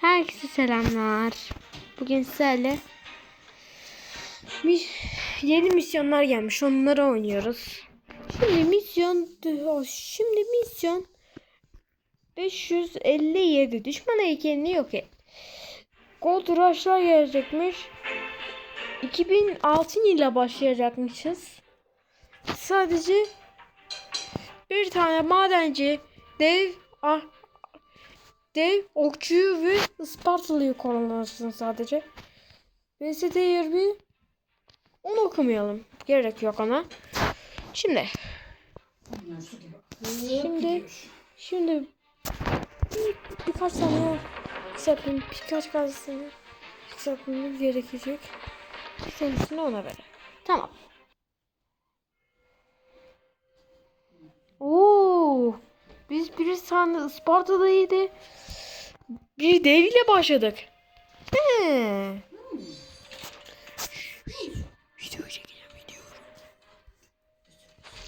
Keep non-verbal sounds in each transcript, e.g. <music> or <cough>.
Herkese selamlar. Bugün sizlerle yeni misyonlar gelmiş. Onları oynuyoruz. Şimdi misyon şimdi misyon 557 düşman heykelini yok et. Gold Rush'lar gelecekmiş. 2006 ile başlayacakmışız. Sadece bir tane madenci, dev, ah, dev, okçuyu ve Ispartalı'yı kullanırsın sadece. VST 20 onu okumayalım. Gerek yok ona. Şimdi Şimdi şimdi bir, birkaç tane kısaltmam, birkaç gazetesini kısaltmamız gerekecek. Sonuçunu ona verelim. Tamam. Oo, biz bir tane Isparta'daydı. Bir dev ile başladık. He. Video çekeceğim video.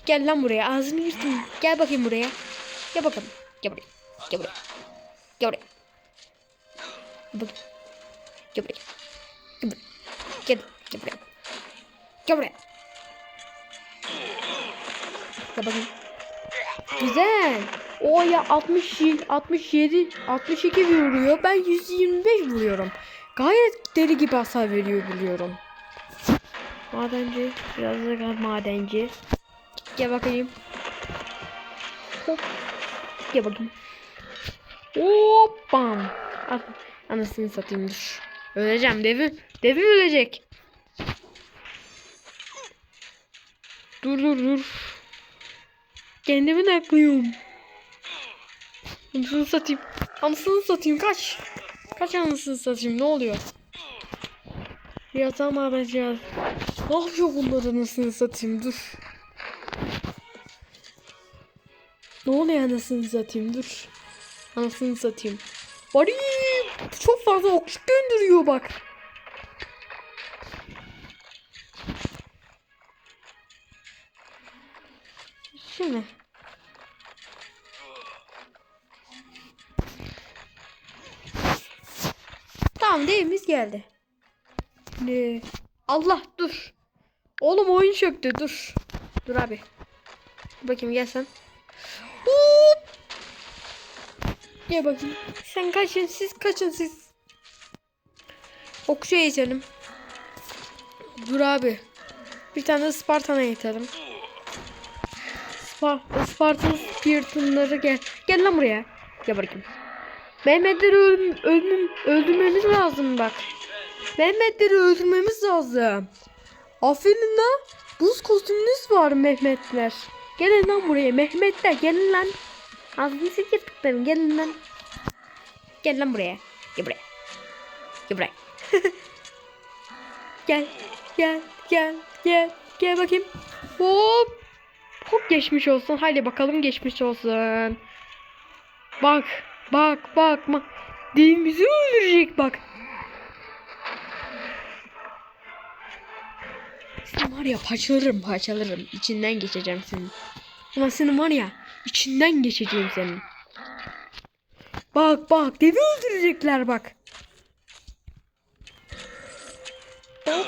Gel lan buraya ağzını yırtın. Gel bakayım buraya. Gel bakalım. Gel buraya. Gel buraya. Gel buraya. Gel buraya. Gel buraya. Gel buraya. Gel, gel buraya. Gel buraya. Gel bakayım. Güzel. O ya 60 67 62 vuruyor. Ben 125 vuruyorum. Gayet deli gibi hasar veriyor biliyorum. Madenci. Biraz da madenci. Gel bakayım. Hop. Gel bakayım. Hop bam. Al. Anasını satayım dur. Öleceğim devi. Devi ölecek. Dur dur dur. Kendimi naklıyorum. Anasını satayım. Anasını satayım kaç. Kaç anasını satayım ne oluyor? Biraz daha madenci Ne yapıyor bunlar anasını satayım dur. Ne oluyor anasını satayım dur. Anasını satayım. Bari çok fazla okçuk gönderiyor bak. Şimdi. Tamam devimiz geldi. Ne? Allah dur. Oğlum oyun çöktü dur. Dur abi. Dur bakayım gel sen. Hop. Gel bakayım. Sen kaçın siz kaçın siz. Okçu eğitelim. Dur abi. Bir tane de Spartan'a eğitelim. Spar Spartan Spartanları gel. Gel lan buraya. Gel bakayım. Mehmetleri öldüm, öldüm, öldürmemiz lazım bak. Mehmetleri öldürmemiz lazım. Aferin lan. Buz kostümünüz var Mehmetler. Gelin lan buraya Mehmetler gelin lan. Ağzını sıkırttıklarım gelin lan. Gel lan buraya. Gel buraya. Gel buraya. <laughs> gel. Gel. Gel. Gel. Gel bakayım. Hop. Hop geçmiş olsun. Haydi bakalım geçmiş olsun. Bak. Bak. Bak. bak. Devimizi öldürecek bak. Seni var ya parçalarım parçalarım. İçinden geçeceğim senin. Ama senin var ya içinden geçeceğim senin. Bak bak devi öldürecekler bak. Bak.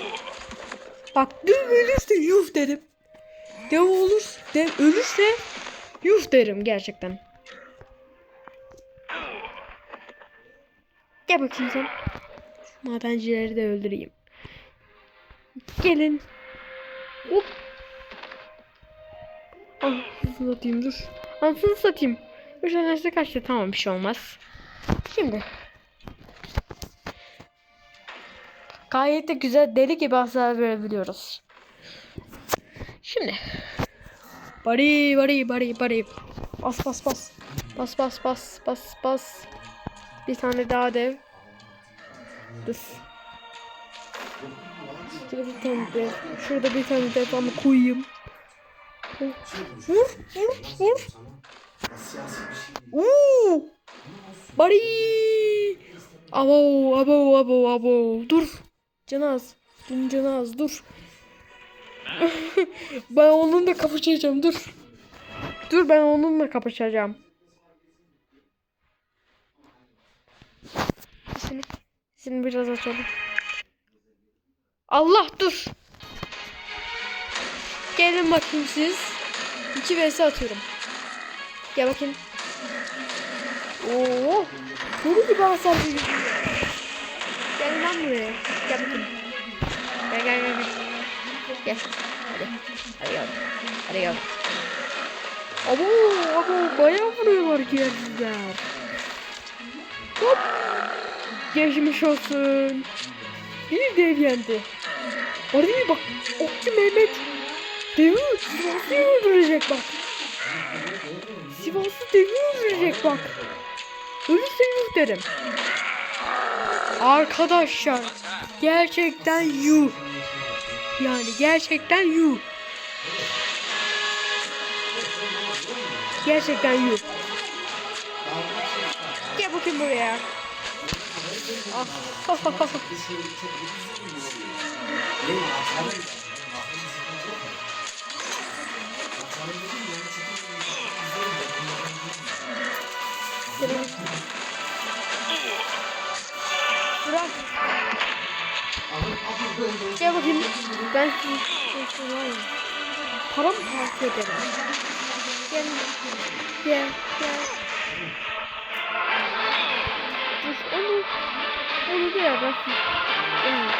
Bak dev ölürse yuh derim. Dev olur, dev ölürse yuh derim gerçekten. Gel bakayım sen. Madencileri de öldüreyim. Gelin. Hop. Anasını satayım dur. Anasını satayım. Üç tanesi kaçtı tamam bir şey olmaz. Şimdi. Gayet de güzel deli gibi hasar verebiliyoruz. Şimdi. Bari bari bari bari. Bas bas bas. Bas bas bas bas bas. Bir tane daha dev. Dur. Şurada bir tane dev. Şurada bir tane dev ama koyayım. Uuu. Bari. Abo abo abo abo. Dur. Canaz. Dur Canaz dur. ben onunla kapışacağım dur. Dur ben onunla kapışacağım. Şimdi biraz açalım. Allah dur. Gelin bakayım siz. 2 vs atıyorum. Gel bakayım. Oo. Deli gibi hasar veriyor. Gel lan buraya. Gel bakayım. Gel gel gel. Gel. Hadi. Hadi gel. Hadi gel. Abo abo bayağı vuruyorlar gerçekten. Hop. Geçmiş olsun. Bir dev yendi. Hadi bak. Okçu Mehmet. Devi Sivas'ı öldürecek bak. Sivas'ı devi öldürecek bak. Ölürse yuh derim. Arkadaşlar. Gerçekten yuh. Yani gerçekten yuh. Gerçekten yuh. Gel bakayım buraya. Bırak. Gel bakayım. Ben param takip ederim. Gel. Gel. Gel. Onu da yap. Yani.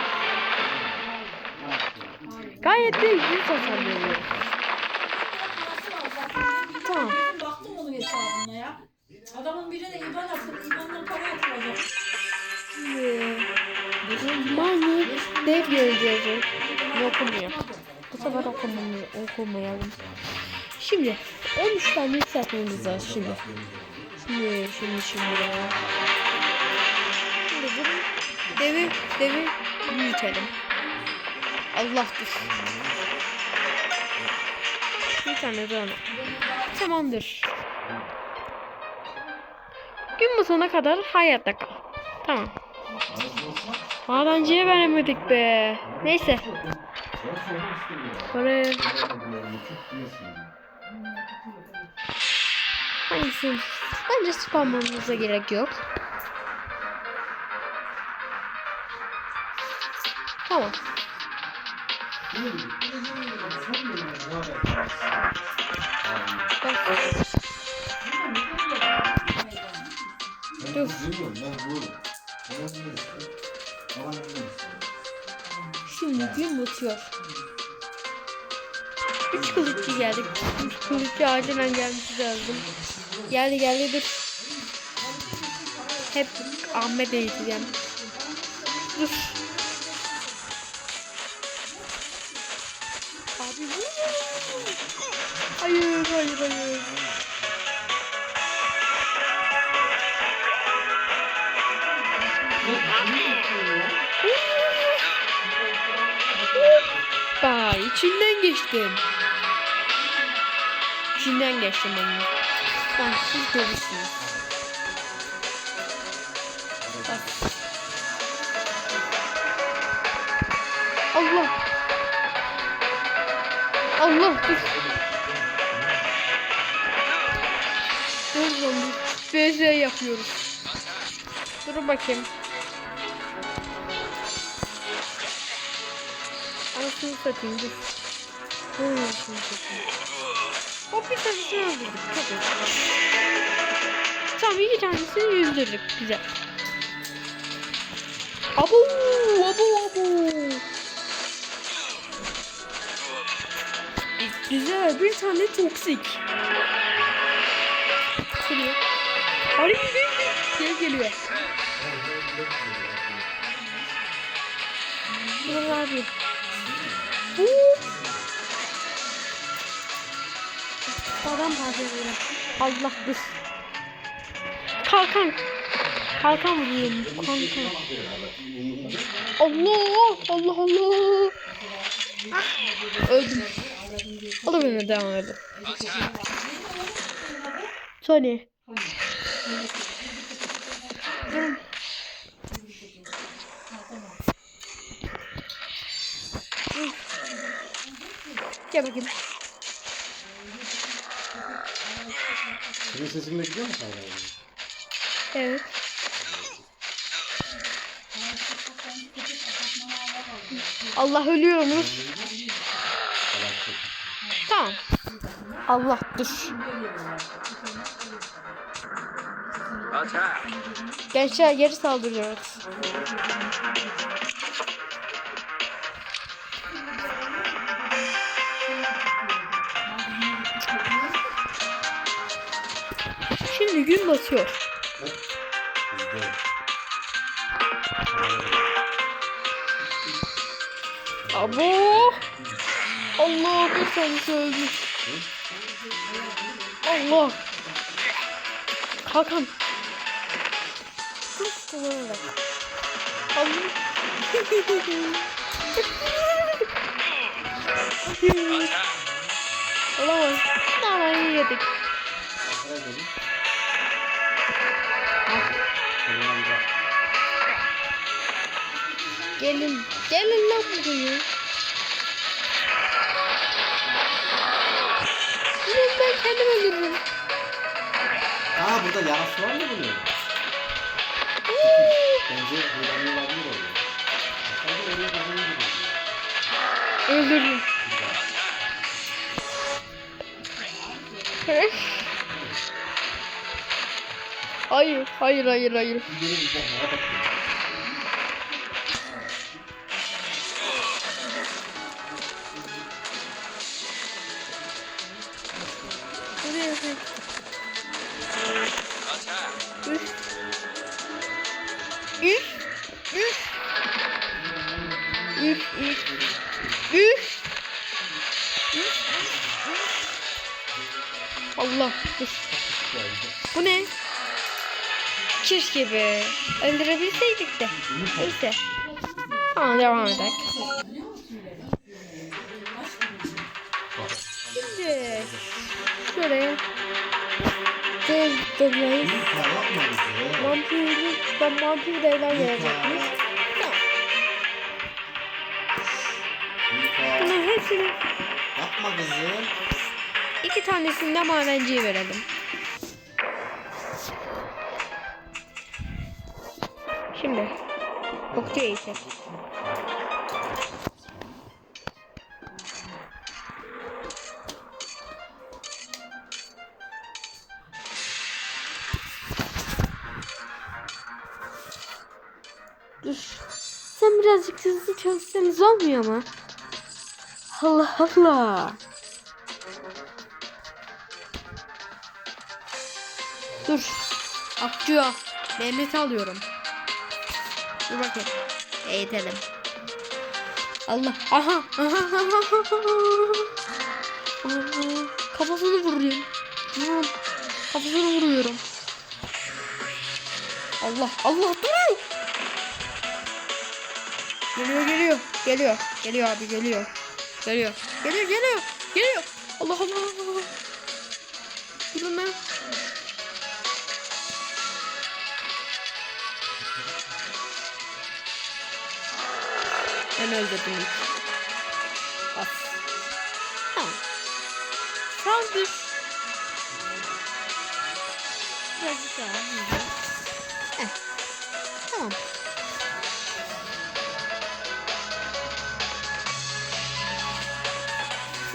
Gayet de iyi tasarlıyor. Tamam. Baktım onun hesabına ya. Adamın birine IBAN atın, IBAN'dan para atılacak. Mani dev göreceğiz. Okumuyor. Bu sefer okumamı, okumayalım. Şimdi 13 tane yükseltmemiz var şimdi. Şimdi şimdi şimdi. Bunu devi devi büyütelim. Allah'tır. Bir tane daha. Tamamdır. Gün batana kadar hayatta kal. Tamam. Madenciye veremedik be. Neyse. Parayı hangisi? Bence spamlamamıza gerek yok. Tamam. Dur. Şimdi gün batıyor. Üç kılıççı geldik. Üç kılıççı acilen gelmesi lazım. Geldi geldi dur. Hep Ahmet eğiteceğim. Dur. Hoppa içinden geçtim. İçinden geçtim onu. Bak siz görürsünüz. Bak. Allah. Allah dur. Dur zombi. BZ yapıyoruz. Dur bakayım. Anasını satayım dur. Dur anasını satayım. Hop bir tanesini öldürdük. Çok iyi. Tamam iki tanesini yüzdürdük. Güzel. Abo! Abo abo! Güzel bir tane toksik. Geliyor. Arı geliyor. geliyor. Dur abi. Adam parçalıyor. Allah dur. Kalkan. Kalkan vuruyorum. Kalkan. Allah. Allah Allah. Ah, Öldüm. Da benimle devam edelim. Tony. Gel bakayım. Senin sesin bekliyor mu hala? Evet. Allah ölüyoruz. Tamam. Allah dur. Gençler geri saldırıyoruz. Şimdi gün batıyor. Abo! Allah bir tanesi ölmüş. Allah! Hakan. Kız kullanarak. Allah. Olamaz. Nanayı yedik. Gelin. Gelin lan buraya. Gelin ben kendim öldürürüm. Aa burada yarası var mı bunun? Bence buradan olabilir oraya. Aslında oraya kadar gidiyor. Öldürdüm. hayır, hayır, hayır, hayır. Çiş gibi. Öldürebilseydik de. Neyse. Tamam devam edelim. Şimdi şuraya döndürmeyiz. Ya yapma bizi. Vampirli, ben vampir devler gelecekmiş. Bunların hepsini Yapma kızım. iki tanesini de madenciye verelim. Okçuya ise. Dur. Sen birazcık hızlı çalışsanız olmuyor mu? Allah Allah. Dur. Akçıyor. Mehmet'i alıyorum. Dur bakayım. Eğitelim. Allah. Aha. Aha. Aha. Kafasını vuruyorum. Kafasını vuruyorum. Allah. Allah dur. Geliyor geliyor. Geliyor. Geliyor abi geliyor. Geliyor. Geliyor geliyor. Geliyor. Allah. Allah. Durun lan. Ben öldürdüm ilk. Bas. Tamam. Saldır. Birazcık daha. Heh. Tamam.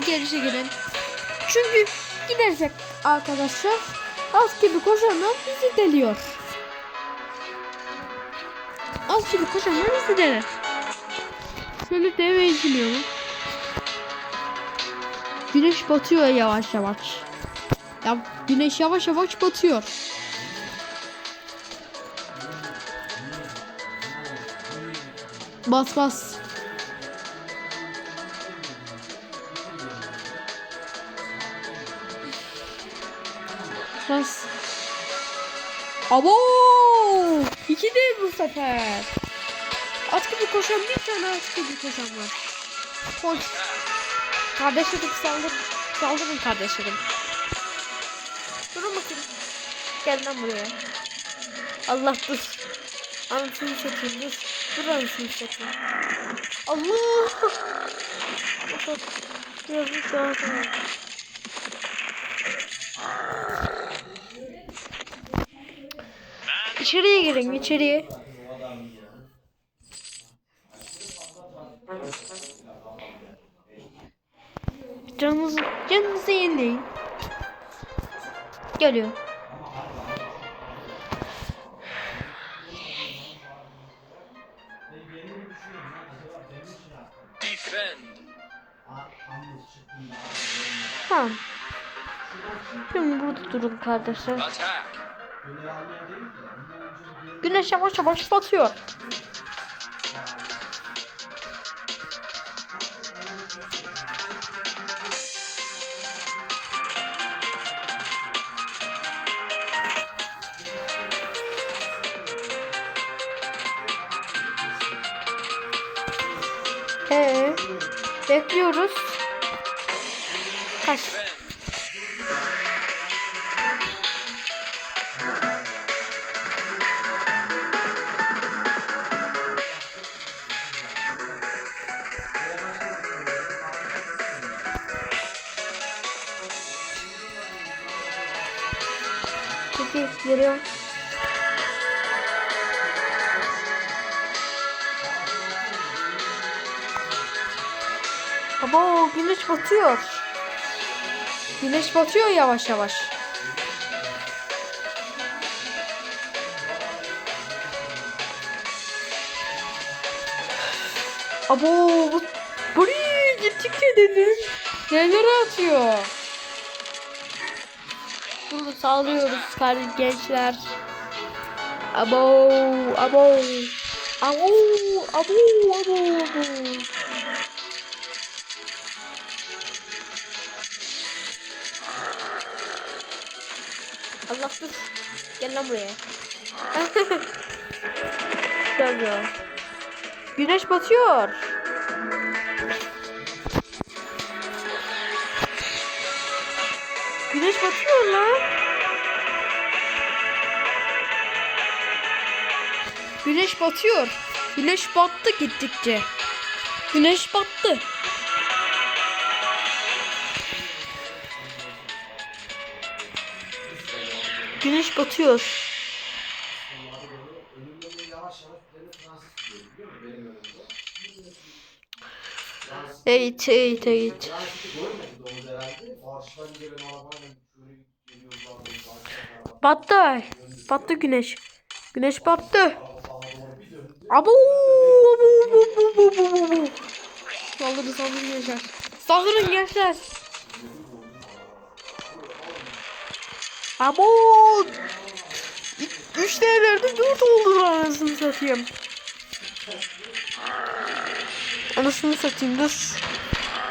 Geri çekilin. Çünkü gidersek arkadaşlar az gibi koşanlar bizi deliyor. Az gibi koşanlar bizi deler. Şöyle deve eğitiliyor mu? Güneş batıyor yavaş yavaş. Ya güneş yavaş yavaş batıyor. Bas bas. Bas. Abo! İki değil bu sefer. Gibi koşan bir tane at gibi koşan var. Koş. Kardeşlerim saldır. Saldırın kardeşlerim. Durun bakayım. Gel lan buraya. Allah dur. Anasını satayım dur. Dur anasını satayım. Allah. Allah. Yazık daha sonra. İçeriye girin içeriye. Canınızı, canınızı yenileyin. Geliyor. Defend. Tamam. Şimdi burada durun kardeşler. Güneş yavaş yavaş batıyor. Kaç. Peki geliyor. Güneş batıyor. Güneş batıyor yavaş yavaş. Abo bu buraya gittikçe dedim. Neler atıyor? Bunu sağlıyoruz kardeş gençler. Abo, abo. Abo, abo, abo, abo. Allah dur. Gel lan buraya. <laughs> Gel ya. Güneş batıyor. Güneş batıyor lan. Güneş batıyor. Güneş battı gittikçe. Güneş battı. Şöyle geliyoruz abi. Karşıdan araba Battı. Battı güneş. Güneş battı. Abo! Abo! Abo! Abo! Abo! Abo! Saldırın saldırın gençler. Saldırın gençler. Abo! Üç değerlerde dört oldu anasını satayım. Anasını satayım dur.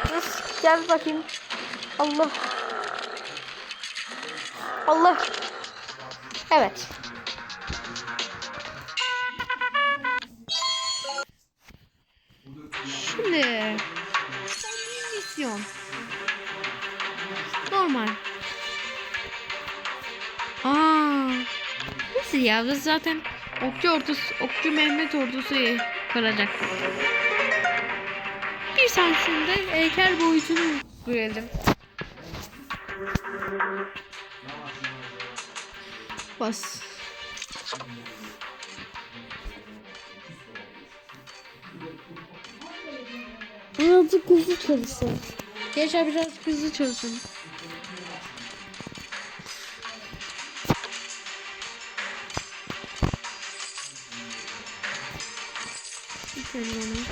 Dur gel bakayım. Allah. Allah. Evet. Biz zaten okçu ordusu, okçu Mehmet ordusu kıracak. Bir tanesinde heykel boyutunu görelim. Bas. Birazcık hızlı çalışsın. Gençler birazcık hızlı çalışın. Lütfen onu.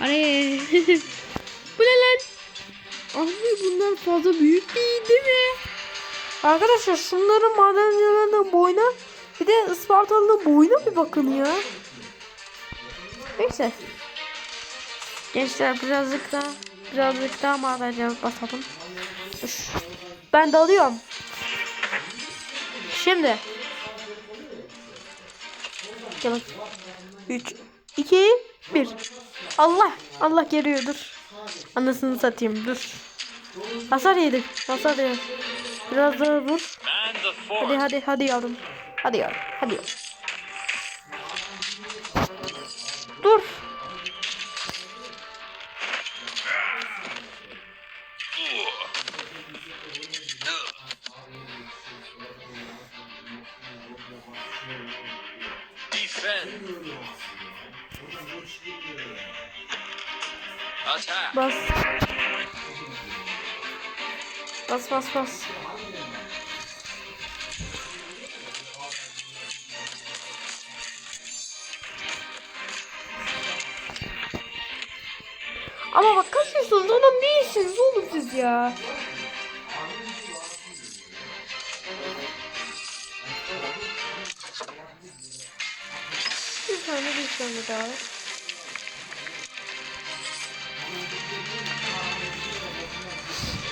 Araya. <laughs> Bu ne lan? Abi bunlar fazla büyük değil değil mi? Arkadaşlar şunların madencilerin boyuna bir de Ispartalı'nın boyuna bir bakın ya. Neyse. Gençler birazcık daha birazcık daha madenci basalım. Dur. Ben dalıyorum. Şimdi. Gel 3 2 1 Allah Allah geliyor dur. Anasını satayım dur. Hasar yedik. Hasar yedik. Biraz daha vur. Hadi hadi hadi yavrum. Hadi yavrum. Hadi yavrum. Dur. Ya. Bir tane bir tane daha.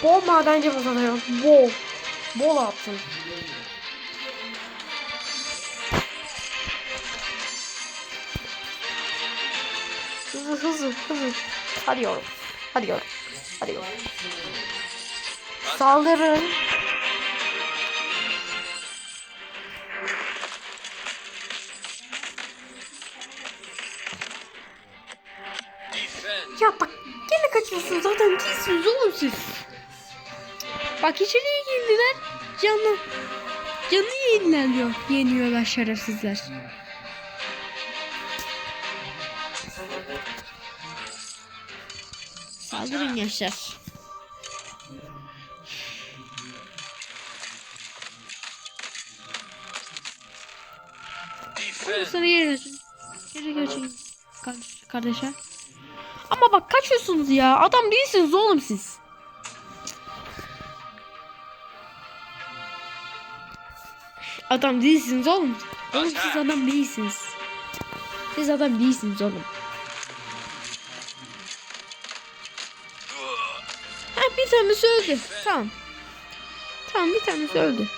Bol madenci kazanıyor. Bol. Bol altın. Hızlı hızlı hızlı. Hadi yavrum. Hadi yavrum. Hadi yavrum. Saldırın. Ya bak gene kaçıyorsunuz zaten değilsiniz oğlum siz. Bak içeriye girdiler. Canlı. Canı yeniliyor. Yeniyorlar şerefsizler. Saldırın gençler. Defend. Sana geri kaçın. Geri kaçın. Kardeş, kardeşe. Ama bak kaçıyorsunuz ya. Adam değilsiniz oğlum siz. Adam değilsiniz oğlum. Oğlum siz adam değilsiniz. Siz adam değilsiniz oğlum. Ha bir tanesi öldü. Tamam. Tamam bir tanesi öldü.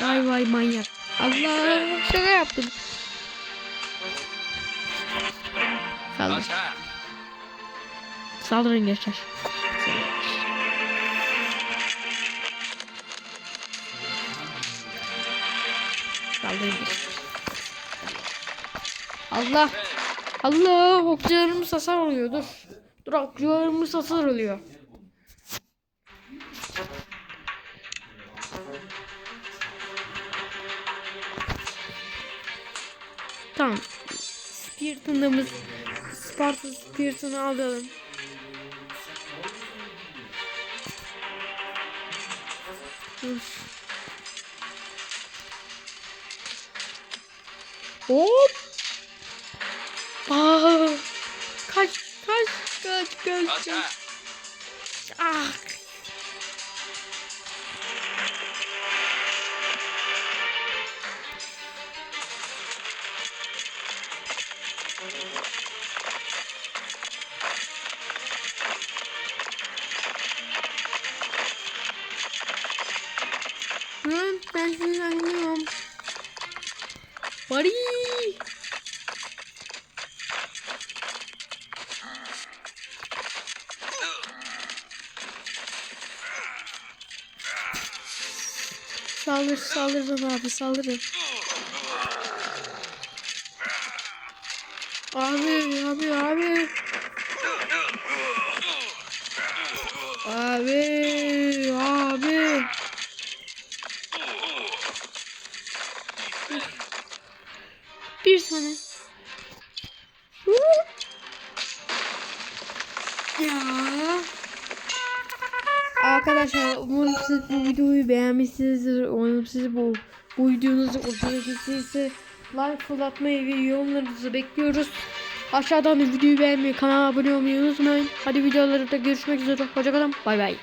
Vay vay manyak. Allah şaka yaptım. Saldır. Saldırın gençler. Saldırın gençler. Allah. Allah okçularımız hasar oluyor dur. Dur okçularımız hasar oluyor. Tamam. Spirit'ımız Sparta Spirit'ini alalım. Dur. Hop. Aa, kaç kaç kaç kaç. kaç. Saldır, saldırın abi, saldırın. Abi, abi, abi. Abi, like fırlatmayı ve yorumlarınızı bekliyoruz. Aşağıdan da videoyu beğenmeyi, kanala abone olmayı unutmayın. Hadi videolarda görüşmek üzere. Hoşçakalın. Bay bay.